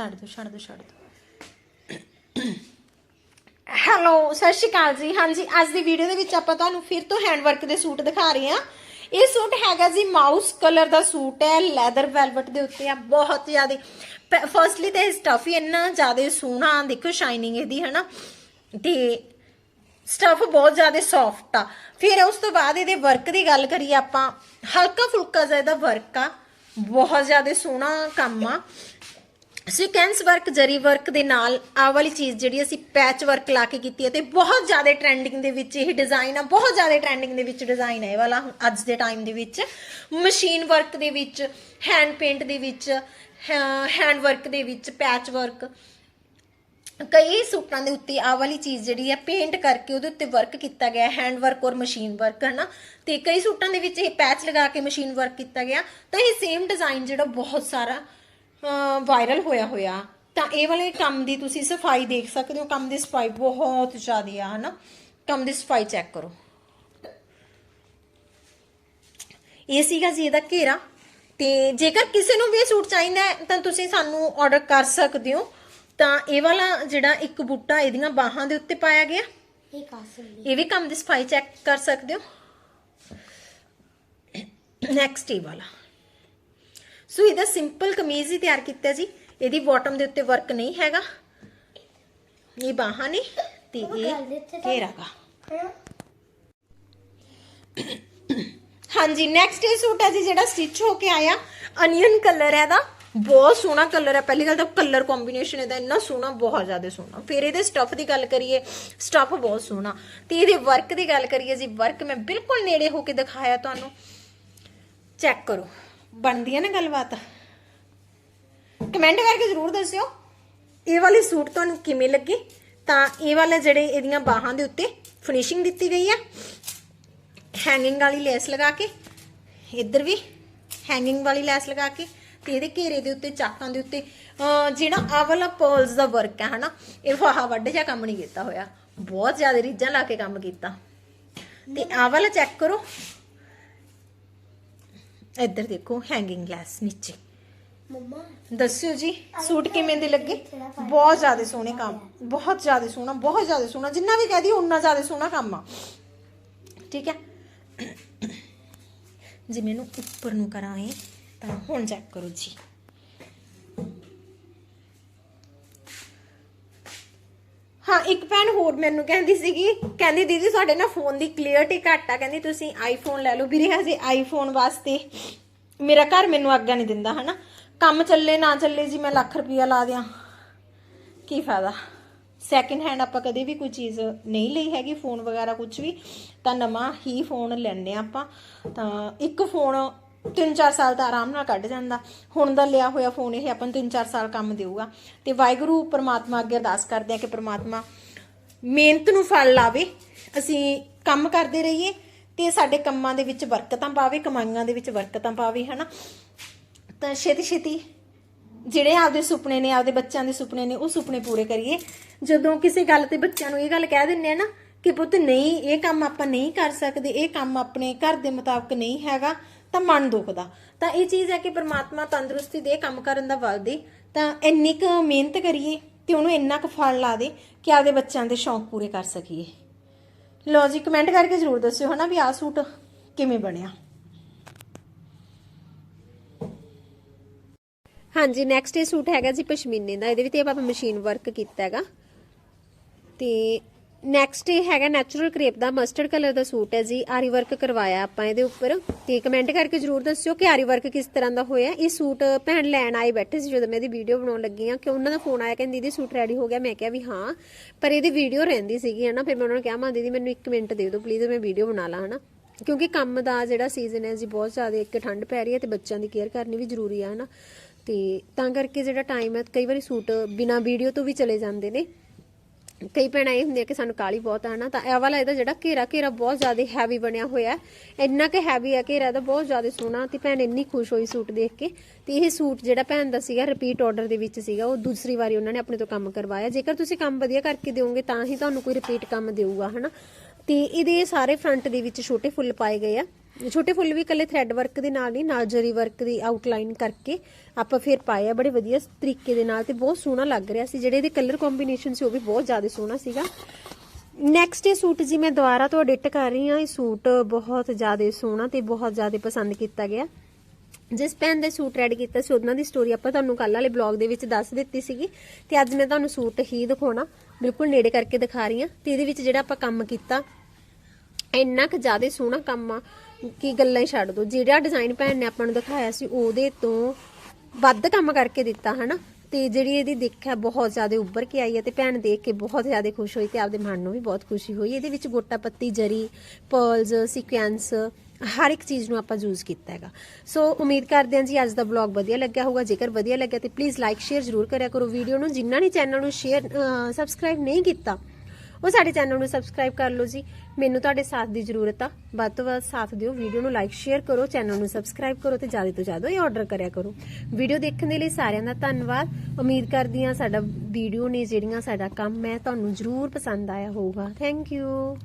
ਛੱਡ ਦੋ ਛੱਡ ਦੋ ਛੱਡ ਦੋ ਹੈਲੋ ਸਤਿ ਸ਼੍ਰੀ ਅਕਾਲ ਜੀ। ਹਾਂਜੀ, ਅੱਜ ਦੀ ਵੀਡੀਓ ਦੇ ਵਿੱਚ ਆਪਾਂ ਤੁਹਾਨੂੰ ਫਿਰ ਤੋਂ ਹੈਂਡਵਰਕ ਦੇ ਸੂਟ ਦਿਖਾ ਰਹੇ ਹਾਂ। ਇਹ ਸੂਟ ਹੈਗਾ ਜੀ ਮਾਊਸ ਕਲਰ ਦਾ ਸੂਟ ਹੈ ਲੈਦਰ ਵੈਲਵਟ ਦੇ ਉੱਤੇ ਆ, ਬਹੁਤ ਜ਼ਿਆਦਾ। ਫਰਸਟਲੀ ਤੇ ਸਟਫ ਹੀ ਇੰਨਾ ਜ਼ਿਆਦਾ ਸੋਹਣਾ ਦੇਖੋ ਸ਼ਾਈਨਿੰਗ ਇਹਦੀ ਹੈ ਨਾ ਤੇ ਸਟਫ ਬਹੁਤ ਜ਼ਿਆਦਾ ਸੌਫਟ ਆ। ਫਿਰ ਉਸ ਤੋਂ ਬਾਅਦ ਇਹਦੇ ਵਰਕ ਦੀ ਗੱਲ ਕਰੀਏ ਆਪਾਂ ਹਲਕਾ ਫੁਲਕਾ ਜਿਹਾ ਇਹਦਾ ਵਰਕ ਆ। ਬਹੁਤ ਜ਼ਿਆਦਾ ਸੋਹਣਾ ਕੰਮ ਆ। ਸੀਕੁਐਂਸ ਵਰਕ, ਜਰੀ ਵਰਕ ਦੇ ਨਾਲ ਆਹ ਵਾਲੀ ਚੀਜ਼ ਜਿਹੜੀ ਅਸੀਂ ਪੈਚ ਵਰਕ ਲਾ ਕੇ ਕੀਤੀ ਹੈ ਤੇ ਬਹੁਤ ਜ਼ਿਆਦਾ ਟ੍ਰੈਂਡਿੰਗ ਦੇ ਵਿੱਚ ਇਹ ਡਿਜ਼ਾਈਨ ਆ, ਬਹੁਤ ਜ਼ਿਆਦਾ ਟ੍ਰੈਂਡਿੰਗ ਦੇ ਵਿੱਚ ਡਿਜ਼ਾਈਨ ਹੈ ਇਹ ਵਾਲਾ ਅੱਜ ਦੇ ਟਾਈਮ ਦੇ ਵਿੱਚ। ਮਸ਼ੀਨ ਵਰਕ ਦੇ ਵਿੱਚ ਹੈਂਡ ਪੇਂਟ ਦੇ ਵਿੱਚ ਹੈਂਡ ਵਰਕ ਦੇ ਵਿੱਚ ਪੈਚ ਵਰਕ ਕਈ ਸੂਟਾਂ ਦੇ ਉੱਤੇ ਆਹ ਵਾਲੀ ਚੀਜ਼ ਜਿਹੜੀ ਹੈ ਪੇਂਟ ਕਰਕੇ ਉਹਦੇ ਉੱਤੇ ਵਰਕ ਕੀਤਾ ਗਿਆ ਹੈਂਡ ਵਰਕ ਔਰ ਮਸ਼ੀਨ ਵਰਕ ਹੈ ਨਾ ਤੇ ਕਈ ਸੂਟਾਂ ਦੇ ਵਿੱਚ ਇਹ ਪੈਚ ਲਗਾ ਕੇ ਮਸ਼ੀਨ ਵਰਕ ਕੀਤਾ ਗਿਆ। ਤਾਂ ਇਹ ਸੇਮ ਡਿਜ਼ਾਈਨ ਜਿਹੜਾ ਬਹੁਤ ਸਾਰਾ ਵਾਇਰਲ ਹੋਇਆ ਹੋਇਆ। ਤਾਂ ਇਹ ਵਾਲੇ ਕੰਮ ਦੀ ਤੁਸੀਂ ਸਫ਼ਾਈ ਦੇਖ ਸਕਦੇ ਹੋ। ਕੰਮ ਦੀ ਸਫ਼ਾਈ ਬਹੁਤ ਜ਼ਿਆਦਾ ਆ ਹਨਾ? ਕੰਮ ਦੀ ਸਫ਼ਾਈ ਚੈੱਕ ਕਰੋ। ਇਹ ਸੀਗਾ ਜੀ ਇਹਦਾ ਘੇਰਾ। ਤੇ ਜੇਕਰ ਕਿਸੇ ਨੂੰ ਵੀ ਇਹ ਸੂਟ ਚਾਹੀਦਾ ਹੈ ਤਾਂ ਤੁਸੀਂ ਸਾਨੂੰ ਆਰਡਰ ਕਰ ਸਕਦੇ ਹੋ। ਤਾਂ ਇਹ ਵਾਲਾ ਜਿਹੜਾ ਇੱਕ ਬੂਟਾ ਇਹਦੀਆਂ ਬਾਹਾਂ ਦੇ ਉੱਤੇ ਪਾਇਆ ਗਿਆ। ਇਹ ਇਹ ਵੀ ਕੰਮ ਦੀ ਸਫ਼ਾਈ ਚੈੱਕ ਕਰ ਸਕਦੇ ਹੋ। ਨੈਕਸਟ ਇਹ ਵਾਲਾ। ਸੋ ਇਹਦਾ ਸਿੰਪਲ ਕਮੀਜ਼ ਹੀ ਤਿਆਰ ਕੀਤਾ ਜੀ। ਇਹਦੀ ਬਾਟਮ ਦੇ ਉੱਤੇ ਵਰਕ ਨਹੀਂ ਹੈਗਾ। ਇਹ ਬਾਹਾਂ ਨੇ ਤੇ ਇਹ ਘੇਰਾਗਾ ਹਾਂਜੀ ਨੈਕਸਟ ਇਹ ਸੂਟ ਹੈ ਜੀ ਜਿਹੜਾ ਸਟਿਚ ਹੋ ਕੇ ਆਇਆ। ਅਨੀਅਨ ਕਲਰ ਹੈ ਦਾ ਬਹੁਤ ਸੋਹਣਾ ਕਲਰ ਹੈ। ਪਹਿਲੀ ਗੱਲ ਤਾਂ ਕਲਰ ਕੰਬੀਨੇਸ਼ਨ ਇਹਦਾ ਇੰਨਾ ਸੋਹਣਾ ਬਹੁਤ ਜ਼ਿਆਦਾ ਸੋਹਣਾ। ਫਿਰ ਇਹਦੇ ਸਟਫ ਦੀ ਗੱਲ ਕਰੀਏ ਸਟਫ ਬਹੁਤ ਸੋਹਣਾ। ਤੇ ਇਹਦੇ ਵਰਕ ਦੀ ਗੱਲ ਕਰੀਏ ਜੀ ਵਰਕ ਮੈਂ ਬਿਲਕੁਲ ਨੇੜੇ ਹੋ ਕੇ ਦਿਖਾਇਆ ਤੁਹਾਨੂੰ। ਚੈੱਕ ਕਰੋ। ਬਣਦੀ ਹੈ ਨਾ ਗੱਲਬਾਤ? ਕਮੈਂਟ ਕਰਕੇ ਜ਼ਰੂਰ ਦੱਸਿਓ। ਇਹ ਵਾਲੀ ਸੂਟ ਤੁਹਾਨੂੰ ਕਿਵੇਂ ਲੱਗੀ? ਤਾਂ ਇਹ ਵਾਲੇ ਜਿਹੜੇ ਇਹਦੀਆਂ ਬਾਹਾਂ ਦੇ ਉੱਤੇ ਫਿਨਿਸ਼ਿੰਗ ਦਿੱਤੀ ਗਈ ਹੈ। ਹੈਂਗਿੰਗ ਵਾਲੀ ਲੈਸ ਲਗਾ ਕੇ, ਇੱਧਰ ਵੀ ਹੈਂਗਿੰਗ ਵਾਲੀ ਲੈਸ ਲਗਾ ਕੇ ਤੇ ਇਹਦੇ ਘੇਰੇ ਦੇ ਉੱਤੇ, ਚਾਕਾਂ ਦੇ ਉੱਤੇ ਜਿਹੜਾ ਆਹ ਵਾਲਾ ਪਰਲਸ ਦਾ ਵਰਕ ਹੈ, ਹਨਾ, ਇਹ ਵਾਹ ਵੱਡ ਜਿਹਾ ਕੰਮ ਨਹੀਂ ਕੀਤਾ ਹੋਇਆ। ਬਹੁਤ ਜ਼ਿਆਦਾ ਰੀਝਾਂ ਲਾ ਕੇ ਕੰਮ ਕੀਤਾ। ਤੇ ਆਹ ਵਾਲਾ ਚੈੱਕ ਕਰੋ। ਇੱਧਰ ਦੇਖੋ ਹੈਂਗਿੰਗ ਲੈਸ ਨੀਚੇ। ਮੰਮਾ ਦੱਸਿਓ ਜੀ ਸੂਟ ਕਿਵੇਂ ਦੇ ਲੱਗੇ? ਬਹੁਤ ਜ਼ਿਆਦਾ ਸੋਹਣੇ ਕੰਮ ਬਹੁਤ ਜ਼ਿਆਦਾ ਸੋਹਣਾ ਬਹੁਤ ਜ਼ਿਆਦਾ ਸੋਹਣਾ ਜਿੰਨਾ ਵੀ ਕਹਦੀ ਉਨਾ ਜ਼ਿਆਦਾ ਸੋਹਣਾ ਕੰਮ ਆ। ਠੀਕ ਹੈ? ਜੇ ਮੈਨੂੰ ਉੱਪਰ ਨੂੰ ਕਰਾਂਗੇ ਤਾਂ ਹੁਣ ਚੈੱਕ ਕਰੋ ਜੀ ਹਾਂ ਇੱਕ ਭੈਣ ਹੋਰ ਮੈਨੂੰ ਕਹਿੰਦੀ ਸੀਗੀ, ਕਹਿੰਦੀ ਦੀਦੀ ਸਾਡੇ ਨਾ ਫੋਨ ਦੀ ਕਲੀਅਰਟੀ ਘੱਟ ਆ, ਕਹਿੰਦੀ ਤੁਸੀਂ ਆਈਫੋਨ ਲੈ ਲਓ। ਵੀਰੇ, ਹਜੇ ਆਈਫੋਨ ਵਾਸਤੇ ਮੇਰਾ ਘਰ ਮੈਨੂੰ ਆਗਿਆ ਨਹੀਂ ਦਿੰਦਾ, ਹਨਾ? ਕੰਮ ਚੱਲੇ, ਨਾ ਚੱਲੇ ਜੀ, ਮੈਂ ਲੱਖ ਰੁਪਇਆ ਲਾ ਦਿਆਂ। ਕੀ ਫਾਇਦਾ? ਸੈਕਿੰਡ ਹੈਂਡ ਆਪਾਂ ਕਦੇ ਵੀ ਕੋਈ ਚੀਜ਼ ਨਹੀਂ ਲਈ ਹੈਗੀ ਫੋਨ ਵਗੈਰਾ ਕੁਝ ਵੀ, ਤਾਂ ਨਵਾਂ ਹੀ ਫੋਨ ਲੈਣੇ ਆਪਾਂ। ਤਾਂ ਇੱਕ ਫੋਨ 3-4 ਸਾਲ ਤਾਂ ਆਰਾਮ ਨਾਲ ਕੱਢ ਜਾਂਦਾ। ਹੁਣ ਦਾ ਲਿਆ ਹੋਇਆ ਫੋਨ ਇਹ, ਆਪਾਂ ਨੂੰ 3-4 ਸਾਲ ਕੰਮ ਦੇਊਗਾ। ਤੇ ਵਾਹਿਗੁਰੂ, ਪ੍ਰਮਾਤਮਾ ਅੱਗੇ ਅਰਦਾਸ ਕਰਦੇ ਆ ਕਿ ਪ੍ਰਮਾਤਮਾ ਮਿਹਨਤ ਨੂੰ ਫਲ ਲਾਵੇ, ਅਸੀਂ ਕੰਮ ਕਰਦੇ ਰਹੀਏ ਤੇ ਸਾਡੇ ਕੰਮਾਂ ਦੇ ਵਿੱਚ ਬਰਕਤਾਂ ਪਾਵੇ, ਕਮਾਈਆਂ ਦੇ ਵਿੱਚ ਬਰਕਤਾਂ ਪਾਵੇ, ਹਨਾ? ਤਾਂ ਛੇਤੀ ਛੇਤੀ ਜਿਹੜੇ ਆਪਦੇ ਸੁਪਨੇ ਨੇ, ਆਪਦੇ ਬੱਚਿਆਂ ਦੇ ਸੁਪਨੇ ਨੇ, ਉਹ ਸੁਪਨੇ ਪੂਰੇ ਕਰੀਏ। ਜਦੋਂ ਕਿਸੇ ਗੱਲ ਤੇ ਬੱਚਿਆਂ ਨੂੰ ਇਹ ਗੱਲ ਕਹਿ ਦਿੰਨੇ ਆ ਨਾ ਕਿ ਪੁੱਤ ਨਹੀਂ, ਇਹ ਕੰਮ ਆਪਾਂ ਨਹੀਂ ਕਰ ਸਕਦੇ, ਇਹ ਕੰਮ ਆਪਣੇ ਘਰ ਦੇ ਮੁਤਾਬਕ ਨਹੀਂ ਹੈਗਾ, ਤਾਂ ਮਨ ਦੁਖਦਾ। ਤਾਂ ਇਹ ਚੀਜ਼ ਹੈ ਕਿ ਪ੍ਰਮਾਤਮਾ ਤੰਦਰੁਸਤੀ ਦੇ ਕੰਮ ਕਰਨ ਦਾ ਬਲ ਦੇ। ਤਾਂ ਇੰਨੀ ਕੁ ਮਿਹਨਤ ਕਰੀਏ ਤੇ ਉਹਨੂੰ ਇੰਨਾ ਕੁ ਫਲ ਲਾ ਦੇ ਕਿ ਆਪਦੇ ਬੱਚਿਆਂ ਦੇ ਸ਼ੌਂਕ ਪੂਰੇ ਕਰ ਸਕੀਏ। ਲਓ ਜੀ ਕਮੈਂਟ ਕਰਕੇ ਜ਼ਰੂਰ ਦੱਸਿਓ ਹਨਾ ਵੀ ਆਹ ਸੂਟ ਕਿਵੇਂ ਬਣਿਆ। ਹਾਂਜੀ ਨੈਕਸਟ ਇਹ ਸੂਟ ਹੈਗਾ ਜੀ ਪਸ਼ਮੀਨੇ ਦਾ। ਇਹਦੇ ਵਿੱਚ ਆਪਾਂ ਮਸ਼ੀਨ ਵਰਕ ਕੀਤਾ ਹੈਗਾ। ਤੇ ਨੈਕਸਟ ਇਹ ਹੈਗਾ ਨੈਚੁਰਲ ਕ੍ਰੇਪ ਦਾ ਮਸਟਰਡ ਕਲਰ ਦਾ ਸੂਟ ਹੈ ਜੀ। ਆਰੀ ਵਰਕ ਕਰਵਾਇਆ ਆਪਾਂ ਇਹਦੇ ਉੱਪਰ। ਤੇ ਕਮੈਂਟ ਕਰਕੇ ਜਰੂਰ ਦੱਸਿਓ ਕਿ ਆਰੀ ਵਰਕ ਕਿਸ ਤਰ੍ਹਾਂ ਦਾ ਹੋਇਆ। ਇਹ ਸੂਟ ਭੈਣ ਲੈਣ ਆਏ ਬੈਠੇ ਸੀ ਜਦੋਂ ਮੈਂ ਇਹਦੀ ਵੀਡੀਓ ਬਣਾਉਣ ਲੱਗੀ ਆ ਕਿ ਉਹਨਾਂ ਦਾ ਫੋਨ ਆਇਆ ਕਹਿੰਦੀ, ਦੀਦੀ ਸੂਟ ਰੈਡੀ ਹੋ ਗਿਆ। ਮੈਂ ਕਿਹਾ ਵੀ ਹਾਂ। ਪਰ ਇਹਦੀ ਵੀਡੀਓ ਰਹਿੰਦੀ ਸੀਗੀ, ਹਨਾ। ਫਿਰ ਮੈਂ ਉਹਨਾਂ ਨੂੰ ਕਿਹਾ, ਮਾਂ, ਦੀਦੀ, ਮੈਨੂੰ 1 ਮਿੰਟ ਦੇ ਦਿਓ ਪਲੀਜ਼ ਮੈਂ ਵੀਡੀਓ ਬਣਾ ਲਾਂ, ਹਨਾ। ਕਿਉਂਕਿ ਕੰਮ ਦਾ ਜਿਹੜਾ ਸੀਜ਼ਨ ਹੈ ਜੀ, ਬਹੁਤ ਜ਼ਿਆਦਾ ਇੱਕ ਠੰਡ ਪੈ ਰਹੀ ਹੈ ਤੇ ਬੱਚਿਆਂ ਦੀ ਕੇਅਰ ਕਰਨੀ ਵੀ ਜ਼ਰੂਰੀ ਆ, ਹਨਾ। ਤੇ ਤਾਂ ਕਰਕੇ ਜਿਹੜਾ ਟਾਈਮ ਹੈ, ਕਈ ਵਾਰੀ ਸੂਟ ਬਿਨਾ ਵੀਡੀਓ ਤੋਂ ਵੀ ਚਲੇ ਜਾਂਦੇ ਨੇ। ਕਈ ਭੈਣਾਂ ਇਹ ਹੁੰਦੀਆਂ ਕਿ ਸਾਨੂੰ ਕਾਲੀ ਬਹੁਤ ਆ ਨਾ ਤਾਂ ਇਹ ਵਾਲਾ ਇਹਦਾ ਜਿਹੜਾ ਘੇਰਾ ਘੇਰਾ ਬਹੁਤ ਜ਼ਿਆਦਾ ਹੈਵੀ ਬਣਿਆ ਹੋਇਆ ਹੈ। ਇੰਨਾ ਕਿ ਹੈਵੀ ਆ ਘੇਰਾ ਦਾ ਬਹੁਤ ਜ਼ਿਆਦਾ ਸੋਹਣਾ। ਤੇ ਭੈਣ ਇੰਨੀ ਖੁਸ਼ ਹੋਈ ਸੂਟ ਦੇਖ ਕੇ। ਤੇ ਇਹ ਸੂਟ ਜਿਹੜਾ ਭੈਣ ਦਾ ਸੀਗਾ ਰਿਪੀਟ ਆਰਡਰ ਦੇ ਵਿੱਚ ਸੀਗਾ, ਉਹ ਦੂਸਰੀ ਵਾਰੀ ਉਹਨਾਂ ਨੇ ਆਪਣੇ ਤੋਂ ਕੰਮ ਕਰਵਾਇਆ। ਜੇਕਰ ਤੁਸੀਂ ਕੰਮ ਵਧੀਆ ਕਰਕੇ ਦਿਓਗੇ, ਤਾਂ ਹੀ ਤੁਹਾਨੂੰ ਕੋਈ ਰਿਪੀਟ ਕੰਮ ਦੇਊਗਾ, ਹਨਾ। ਤੇ ਇਹਦੇ ਸਾਰੇ ਫਰੰਟ ਦੇ ਵਿੱਚ ਛੋਟੇ ਫੁੱਲ ਪਾਏ ਗਏ ਆ। ਛੋਟੇ ਫੁੱਲ ਵੀ ਇਕੱਲੇ ਥ੍ਰੈਡ ਵਰਕ ਦੇ ਨਾਲ ਨਹੀਂ, ਨਾਲ ਜਰੀ ਵਰਕ ਦੀ ਆਊਟਲਾਈਨ ਕਰਕੇ ਆਪਾਂ ਫਿਰ ਪਾਏ ਆ, ਬੜੇ ਵਧੀਆ ਤਰੀਕੇ ਦੇ ਨਾਲ ਤੇ ਬਹੁਤ ਸੋਹਣਾ ਲੱਗ ਰਿਹਾ ਸੀ। ਜਿਹੜੇ ਇਹਦੇ ਕਲਰ ਕੰਬੀਨੇਸ਼ਨ ਸੀ, ਉਹ ਵੀ ਬਹੁਤ ਜ਼ਿਆਦਾ ਸੋਹਣਾ ਸੀਗਾ। ਨੈਕਸਟ ਇਹ ਸੂਟ ਜੀ ਮੈਂ ਦੁਬਾਰਾ ਤੋਂ ਐਡਿਟ ਕਰ ਰਹੀ ਹਾਂ। ਇਹ ਸੂਟ ਬਹੁਤ ਜ਼ਿਆਦਾ ਸੋਹਣਾ ਤੇ ਬਹੁਤ ਜ਼ਿਆਦਾ ਪਸੰਦ ਕੀਤਾ ਗਿਆ। ਜਿਸ ਪੈਨ ਦੇ ਸੂਟ ਰੈਡ ਕੀਤਾ ਸੀ, ਉਹਨਾਂ ਦੀ ਸਟੋਰੀ ਆਪਾਂ ਤੁਹਾਨੂੰ ਕੱਲ ਵਾਲੇ ਬਲੌਗ ਦੇ ਵਿੱਚ ਦੱਸ ਦਿੱਤੀ ਸੀਗੀ ਤੇ ਅੱਜ ਮੈਂ ਤੁਹਾਨੂੰ ਸੂਟ ਹੀ ਦਿਖਾਉਣਾ। ਬਿਲਕੁਲ ਨੇੜੇ ਕਰਕੇ ਦਿਖਾ ਰਹੀ ਹਾਂ। ਤੇ ਇਹਦੇ ਵਿੱਚ ਜਿਹੜਾ ਆਪਾਂ ਕੰਮ ਕੀਤਾ, ਇੰਨਾ ਕੁ ਜ਼ਿਆਦਾ ਸੋਹਣਾ ਕੰਮ ਆ। ਕਿ ਗੱਲਾਂ ਹੀ ਛੱਡ ਦੋ। ਜਿਹੜਾ ਡਿਜ਼ਾਈਨ ਭੈਣ ਨੇ ਆਪਾਂ ਨੂੰ ਦਿਖਾਇਆ ਸੀ, ਉਹਦੇ ਤੋਂ ਵੱਧ ਕੰਮ ਕਰਕੇ ਦਿੱਤਾ, ਹਨਾ? ਤੇ ਜਿਹੜੀ ਇਹਦੀ ਦਿੱਖ ਹੈ, ਬਹੁਤ ਜ਼ਿਆਦਾ ਉੱਭਰ ਕੇ ਆਈ ਹੈ ਤੇ ਭੈਣ ਦੇਖ ਕੇ ਬਹੁਤ ਜ਼ਿਆਦਾ ਖੁਸ਼ ਹੋਈ ਤੇ ਆਪਦੇ ਮਨ ਨੂੰ ਵੀ ਬਹੁਤ ਖੁਸ਼ੀ ਹੋਈ। ਇਹਦੇ ਵਿੱਚ ਗੋਟਾ ਪੱਤੀ, ਜਰੀ ਪਰਲਸ ਸੀਕੁਐਂਸ ਹਰ ਇੱਕ ਚੀਜ਼ ਨੂੰ ਆਪਾਂ ਯੂਜ਼ ਕੀਤਾ ਹੈਗਾ। ਸੋ ਉਮੀਦ ਕਰਦੇ ਹਾਂ ਜੀ ਅੱਜ ਦਾ ਬਲੌਗ ਵਧੀਆ ਲੱਗਿਆ ਹੋਊਗਾ। ਜੇਕਰ ਵਧੀਆ ਲੱਗਿਆ ਤੇ ਪਲੀਜ਼ ਲਾਈਕ ਸ਼ੇਅਰ ਜ਼ਰੂਰ ਕਰਿਆ ਕਰੋ। ਵੀਡੀਓ ਨੂੰ ਜਿਨ੍ਹਾਂ ਨੇ ਚੈਨਲ ਨੂੰ ਸ਼ੇਅਰ ਸਬਸਕ੍ਰਾਈਬ ਨਹੀਂ ਕੀਤਾ ਉਹ ਸਾਡੇ ਚੈਨਲ ਨੂੰ ਸਬਸਕ੍ਰਾਈਬ ਕਰ ਲਓ ਜੀ। ਮੈਨੂੰ ਤੁਹਾਡੇ ਸਾਥ ਦੀ ਜ਼ਰੂਰਤ ਆ। ਵੱਧ ਤੋਂ ਵੱਧ ਸਾਥ ਦਿਓ। ਵੀਡੀਓ ਨੂੰ ਲਾਈਕ ਸ਼ੇਅਰ ਕਰੋ। ਚੈਨਲ ਨੂੰ ਸਬਸਕ੍ਰਾਈਬ ਕਰੋ ਤੇ ਜ਼ਿਆਦਾ ਤੋਂ ਜ਼ਿਆਦਾ ਇਹ ਆਰਡਰ ਕਰਿਆ ਕਰੋ। ਵੀਡੀਓ ਦੇਖਣ ਦੇ ਲਈ ਸਾਰਿਆਂ ਦਾ ਧੰਨਵਾਦ। ਉਮੀਦ ਕਰਦੀ ਆ ਸਾਡਾ ਵੀਡੀਓ ਨੇ ਜਿਹੜੀਆਂ ਸਾਡਾ ਕੰਮ ਹੈ, ਤੁਹਾਨੂੰ ਜ਼ਰੂਰ ਪਸੰਦ ਆਇਆ ਹੋਊਗਾ। Thank you